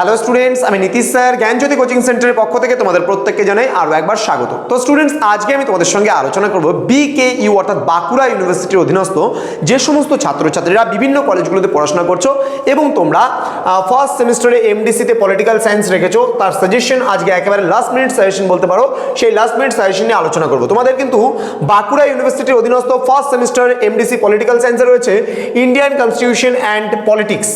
Hello students আমি Nitish sir, জ্ঞানজ্যোতি coaching সেন্টারের পক্ষ থেকে তোমাদের প্রত্যেককে জানাই আরও একবার স্বাগত। তো স্টুডেন্টস আজকে আমি তোমাদের সঙ্গে আলোচনা করব বিকে ইউ অর্থাৎ বাঁকুড়া ইউনিভার্সিটির অধীনস্থ যে সমস্ত ছাত্রছাত্রীরা বিভিন্ন কলেজগুলোতে পড়াশোনা করছ এবং তোমরা ফার্স্ট সেমিস্টারে এমডিসিতে পলিটিক্যাল সায়েন্স রেখেছো, তার সাজেশন আজকে একেবারে লাস্ট মিনিট সাজেশন বলতে পারো, সেই লাস্ট মিনিট সাজেশন নিয়ে আলোচনা করব। তোমাদের কিন্তু বাঁকুড়া ইউনিভার্সিটির অধীনস্থ ফার্স্ট সেমিস্টার এমডিসি পলিটিক্যাল সায়েন্সে রয়েছে ইন্ডিয়ান কনস্টিটিউশন অ্যান্ড পলিটিক্স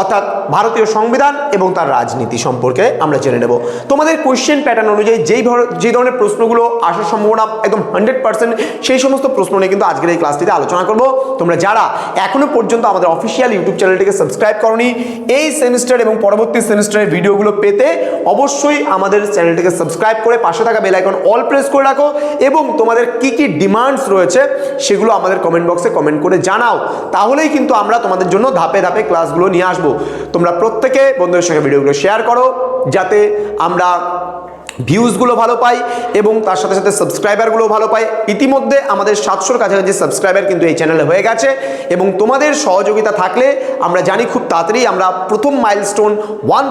অর্থাৎ ভারতীয় সংবিধান এবং তার রাজনীতি সম্পর্কে আমরা জেনে নেব। তোমাদের কোয়েশ্চেন প্যাটার্ন অনুযায়ী যেই যে ধরনের প্রশ্নগুলো আসার সম্ভাবনা একদম হান্ড্রেড পার্সেন্ট সেই সমস্ত প্রশ্ন নিয়ে কিন্তু আজকের এই ক্লাসটিতে আলোচনা করব। তোমরা যারা এখনও পর্যন্ত আমাদের অফিসিয়াল ইউটিউব চ্যানেলটিকে সাবস্ক্রাইব করনি, এই সেমিস্টার এবং পরবর্তী সেমিস্টারের ভিডিওগুলো পেতে অবশ্যই আমাদের চ্যানেলটিকে সাবস্ক্রাইব করে পাশে থাকা বেল আইকন অল প্রেস করে রাখো এবং তোমাদের কি কি ডিমান্ডস রয়েছে সেগুলো আমাদের কমেন্ট বক্সে কমেন্ট করে জানাও। তাহলেই কিন্তু আমরা তোমাদের জন্য ধাপে ধাপে ক্লাসগুলো নিয়ে আসব। তোমরা প্রত্যেকে বন্ধুদের সঙ্গে ভিডিওগুলো শেয়ার করো যাতে আমরা ভিউজগুলো ভালো পাই এবং তার সাথে সাথে সাবস্ক্রাইবারগুলো ভালো পাই। ইতিমধ্যে আমাদের সাতশোর কাছাকাছি সাবস্ক্রাইবার কিন্তু এই চ্যানেলে হয়ে গেছে এবং তোমাদের সহযোগিতা থাকলে আমরা জানি খুব তাড়াতাড়ি আমরা প্রথম মাইলস্টোন ওয়ান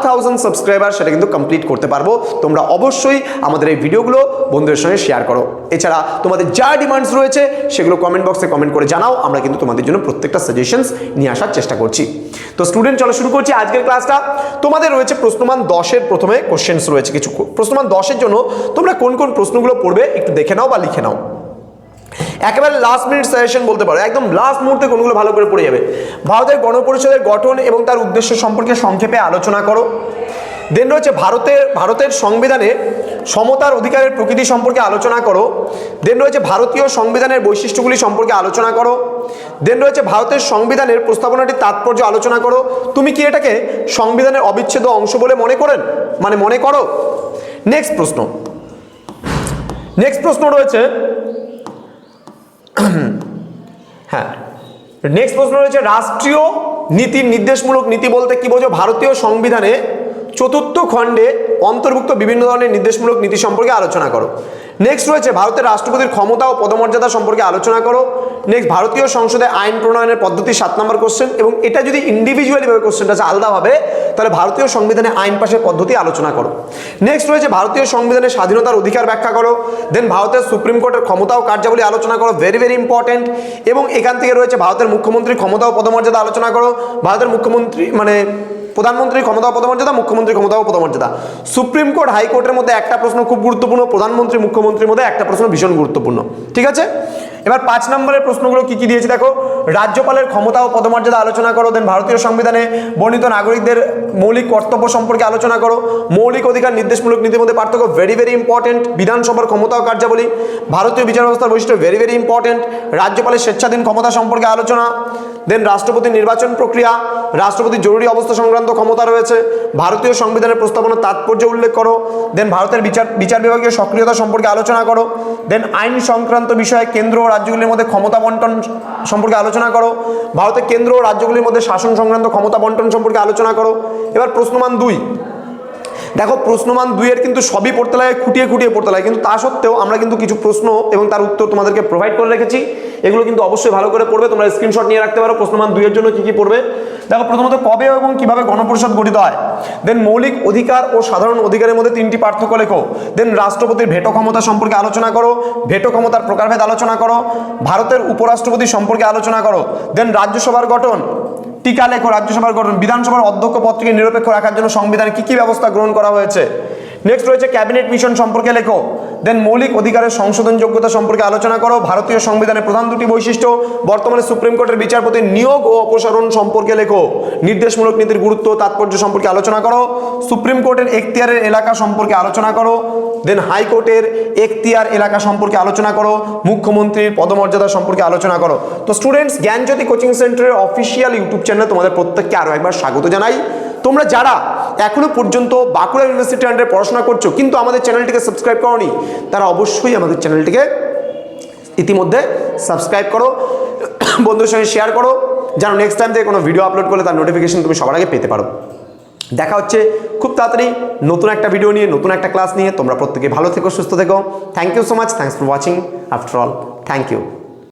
সাবস্ক্রাইবার সেটা কিন্তু কমপ্লিট করতে পারব। তোমরা অবশ্যই আমাদের এই ভিডিওগুলো বন্ধুদের সঙ্গে শেয়ার করো। এছাড়া তোমাদের যা ডিমান্ডস রয়েছে সেগুলো কমেন্ট বক্সে কমেন্ট করে জানাও। আমরা কিন্তু তোমাদের জন্য প্রত্যেকটা সাজেশনস নিয়ে আসার চেষ্টা করছি। তো স্টুডেন্ট চলো শুরু করছি আজকের ক্লাসটা তোমাদের রয়েছে প্রশ্নমান দশের প্রথমে কোশ্চেন্স রয়েছে কিছু। প্রশ্নমান দশের জন্য তোমরা কোন কোন প্রশ্নগুলো পড়বে একটু দেখে নাও বা লিখে নাও। একেবারে লাস্ট মিনিট সাজেশন বলতে পারো, একদম লাস্ট মুহূর্তে কোনগুলো ভালো করে পড়ে যাবে। ভারতের গণপরিষদের গঠন এবং তার উদ্দেশ্য সম্পর্কে সংক্ষেপে আলোচনা করো। দেন রয়েছে ভারতের ভারতের সংবিধানে সমতার অধিকারের প্রকৃতি সম্পর্কে আলোচনা করো। দেন রয়েছে ভারতীয় সংবিধানের বৈশিষ্ট্যগুলি সম্পর্কে আলোচনা করো। দেন রয়েছে ভারতের সংবিধানের প্রস্তাবনাটির তাৎপর্য আলোচনা করো। তুমি কি এটাকে সংবিধানের অবিচ্ছেদ্য অংশ বলে মনে করেন? মানে মনে করো? নেক্সট প্রশ্ন। নেক্সট প্রশ্ন রয়েছে হ্যাঁ নেক্সট প্রশ্ন রয়েছে, রাষ্ট্রীয় নীতির নির্দেশমূলক নীতি বলতে কি বোঝো? ভারতীয় সংবিধানে চতুর্থ খণ্ডে অন্তর্ভুক্ত বিভিন্ন ধরনের নির্দেশমূলক নীতি সম্পর্কে আলোচনা করো। নেক্সট রয়েছে, ভারতের রাষ্ট্রপতির ক্ষমতা ও পদমর্যাদা সম্পর্কে আলোচনা করো। নেক্সট ভারতীয় সংসদে আইন প্রণয়নের পদ্ধতি সাত নম্বর কোশ্চেন এবং এটা যদি ইন্ডিভিজুয়ালি ভাবে কোশ্চেনটা আছে আলাদাভাবে, তাহলে ভারতীয় সংবিধানে আইন পাশের পদ্ধতি আলোচনা করো। নেক্সট রয়েছে ভারতীয় সংবিধানের স্বাধীনতার অধিকার ব্যাখ্যা করো দেন ভারতের সুপ্রিম কোর্টের ক্ষমতা ও কার্যাবলী আলোচনা করো ভেরি ভেরি ইম্পর্টেন্ট এবং এখান থেকে রয়েছে ভারতের মুখ্যমন্ত্রীর ক্ষমতা ও পদমর্যাদা আলোচনা করো, ভারতের মুখ্যমন্ত্রী মানে প্রধানমন্ত্রীর ক্ষমতা পদমর্যাদা মুখ্যমন্ত্রীর ক্ষমতা পদমর্যাদা। সুপ্রিম কোর্ট, হাইকোর্টের মধ্যে একটা প্রশ্ন খুব গুরুত্বপূর্ণ, প্রধানমন্ত্রী, মুখ্যমন্ত্রীর মধ্যে একটা প্রশ্ন ভীষণ গুরুত্বপূর্ণ। ঠিক আছে? এবার পাঁচ নম্বরের প্রশ্নগুলো কি কি দিয়েছে দেখো? রাজ্যপালের ক্ষমতা ও পদমর্যাদা আলোচনা করো দেন ভারতীয় সংবিধানে বর্ণিত নাগরিকদের মৌলিক কর্তব্য সম্পর্কে আলোচনা করো। মৌলিক অধিকার নির্দেশমূলক নীতির মধ্যে পার্থক্য ভেরি ভেরি ইম্পর্টেন্ট বিধানসভার ক্ষমতা ও কার্যাবলী, ভারতীয় বিচার ব্যবস্থার বৈশিষ্ট্য ভেরি ভেরি ইম্পর্টেন্ট রাজ্যপালের স্বেচ্ছাধীন ক্ষমতা সম্পর্কে আলোচনা দেন রাষ্ট্রপতির নির্বাচন প্রক্রিয়া, রাষ্ট্রপতির জরুরি অবস্থা সংক্রান্ত ক্ষমতা রয়েছে, ভারতীয় সংবিধানের প্রস্তাবনার তাৎপর্য উল্লেখ করো দেন ভারতের বিচার বিচার বিভাগীয় সক্রিয়তা সম্পর্কে আলোচনা করো দেন আইন সংক্রান্ত বিষয়ে কেন্দ্র ও রাজ্যগুলির মধ্যে ক্ষমতা বন্টন সম্পর্কে আলোচনা করো। ভারতের কেন্দ্র ও রাজ্যগুলির মধ্যে শাসন সংক্রান্ত ক্ষমতা বন্টন সম্পর্কে আলোচনা করো। এবার প্রশ্নমান দুই। দেখো, প্রশ্নমান দুইয়ের কিন্তু সবই পড়তে লাগে খুঁটিয়ে খুঁটিয়ে পড়তে লাগে কিন্তু তা সত্ত্বেও আমরা কিন্তু কিছু প্রশ্ন এবং তার উত্তর তোমাদেরকে প্রোভাইড করে রেখেছি। এগুলো কিন্তু অবশ্যই ভালো করে পড়বে, তোমরা স্ক্রিনশট নিয়ে রাখতে পারো। প্রশ্নমান দুইয়ের জন্য কি কি পড়বে? দেখো প্রথমত কবে এবং কীভাবে গণপরিষদ গঠিত হয়? দেন মৌলিক অধিকার ও সাধারণ অধিকারের মধ্যে তিনটি পার্থক্য লেখো। দেন রাষ্ট্রপতির ভেটো ক্ষমতা সম্পর্কে আলোচনা করো, ভেটো ক্ষমতার প্রকারভেদ আলোচনা করো, ভারতের উপরাষ্ট্রপতি সম্পর্কে আলোচনা করো দেন রাজ্যসভার গঠন, টিকা লেখো রাজ্যসভার গঠন, বিধানসভার অধ্যক্ষ পদটিকে নিরপেক্ষ রাখার জন্য সংবিধানে কি কি ব্যবস্থা গ্রহণ করা হয়েছে? নেক্সট রয়েছে ক্যাবিনেট মিশন সম্পর্কে লেখো। দেন মৌলিক অধিকারের সংশোধন যোগ্যতা সম্পর্কে আলোচনা করো। ভারতীয় সংবিধানের প্রধান দুটি বৈশিষ্ট্য, বর্তমানে সুপ্রিম কোর্টের বিচারপতির নিয়োগ ও অপসারণ সম্পর্কে লেখো। নির্দেশমূলক নীতির গুরুত্ব তাৎপর্য সম্পর্কে আলোচনা করো। সুপ্রিম কোর্টের এখতিয়ারের এলাকা সম্পর্কে আলোচনা করো। দেন হাইকোর্টের এখতিয়ার এলাকা সম্পর্কে আলোচনা করো। মুখ্যমন্ত্রীর পদমর্যাদা সম্পর্কে আলোচনা করো। তো স্টুডেন্টস জ্ঞানজ্যোতি কোচিং সেন্টারের অফিসিয়াল ইউটিউব চ্যানেলে তোমাদের প্রত্যেককে আরও একবার স্বাগত জানাই। তোমরা যারা এখনও পর্যন্ত বাঁকুড়া ইউনিভার্সিটি আন্ডারে পড়াশোনা করছ, কিন্তু আমাদের চ্যানেলটিকে সাবস্ক্রাইব করোনি, তারা অবশ্যই আমাদের চ্যানেলটিকে ইতিমধ্যে সাবস্ক্রাইব করো, বন্ধুদের সঙ্গে শেয়ার করো, যেন নেক্সট টাইম থেকে কোনো ভিডিও আপলোড করলে তার নোটিফিকেশন তুমি সবার আগে পেতে পারো। দেখা হচ্ছে খুব তাড়াতাড়ি নতুন একটা ভিডিও নিয়ে, নতুন একটা ক্লাস নিয়ে, তোমরা প্রত্যেকে ভালো থেকো, সুস্থ থেকো। Thank you so much thanks for watching after all thank you